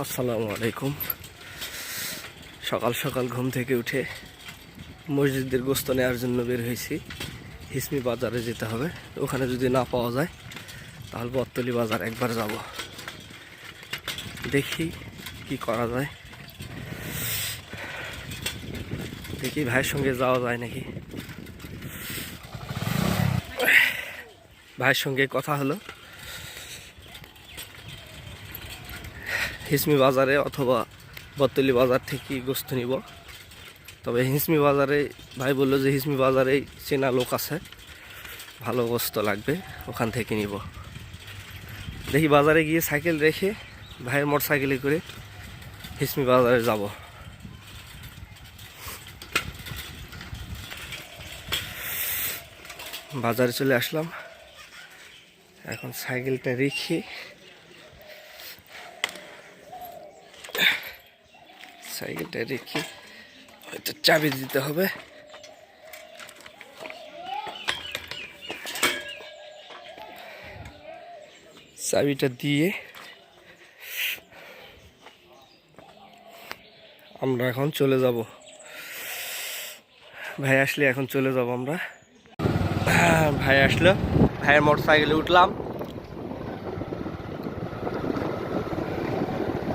আসসালামু আলাইকুম। সকাল সকাল ঘুম থেকে উঠে মসজিদের গোস্ত নেওয়ার জন্য বের হয়েছি। হিসমি বাজারে যেতে হবে। ওখানে যদি না পাওয়া যায়, তাহলে বত্তলি বাজার একবার যাব। দেখি কি করা যায়। দেখি ভাইয়ের সঙ্গে যাওয়া যায় নাকি। ভাইয়ের সঙ্গে কথা হলো। হিসমি বাজারে অথবা বত্তলি বাজার থেকে গোস্ত নিব। তবে হিসমি বাজারে, ভাই বলল যে হিসমি বাজারেই চেনা লোক আছে, ভালো গোস্ত লাগবে, ওখান থেকে নিব। দেখি বাজারে গিয়ে সাইকেল রেখে ভাইয়ের মোটর সাইকেলে করে হিসমি বাজারে যাব। বাজারে চলে আসলাম। এখন সাইকেলটা রেখে সাইকেলটা রেখে হয়তো চাবি দিতে হবে। চাবিটা দিয়ে আমরা এখন চলে যাব। ভাই আসলে এখন চলে যাব আমরা। ভাই আসলো। ভাইয়ের মোটর সাইকেলে উঠলাম।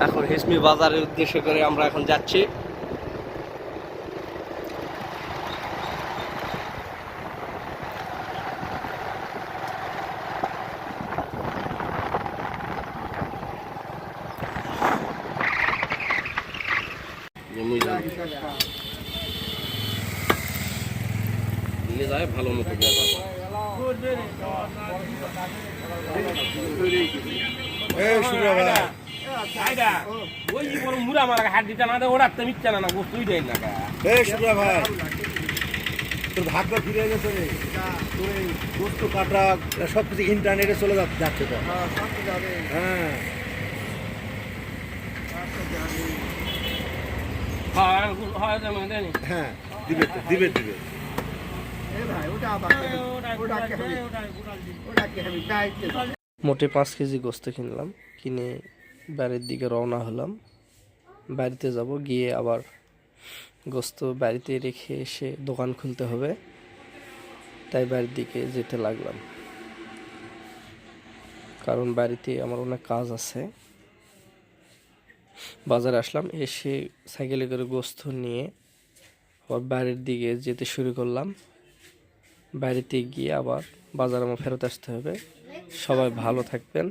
এখন হিসমি বাজারের উদ্দেশ্য করে আমরা এখন যাচ্ছি। ভালো মতো আইডা। ওই বড় মুরা মারা হাত দিতে না ওরা তো মিথ্যা না না গোস্তুই দেয় না কা। এই ভাই তোর ভাগ্য ফিরে গেছে রে। তোর এই গোস্ত কাটা সব কিছু ইন্টারনেটে চলে যাচ্ছে তো। হ্যাঁ হ্যাঁ। হয় হ্যাঁ দিবে দিবে দিবে। মোটে পাঁচ কেজি গোস্ত কিনলাম কিনে বাড়ির দিকে রওনা হলাম। বাড়িতে যাব, গিয়ে আবার গোস্ত বাড়িতে রেখে এসে দোকান খুলতে হবে। তাই বাড়ির দিকে যেতে লাগলাম। কারণ বাড়িতে আমার অনেক কাজ আছে। বাজারে আসলাম, এসে সাইকেলে করে গোস্ত নিয়ে আবার বাড়ির দিকে যেতে শুরু করলাম। বাড়িতে গিয়ে আবার বাজার আমার ফেরত আসতে হবে। সবাই ভালো থাকবেন।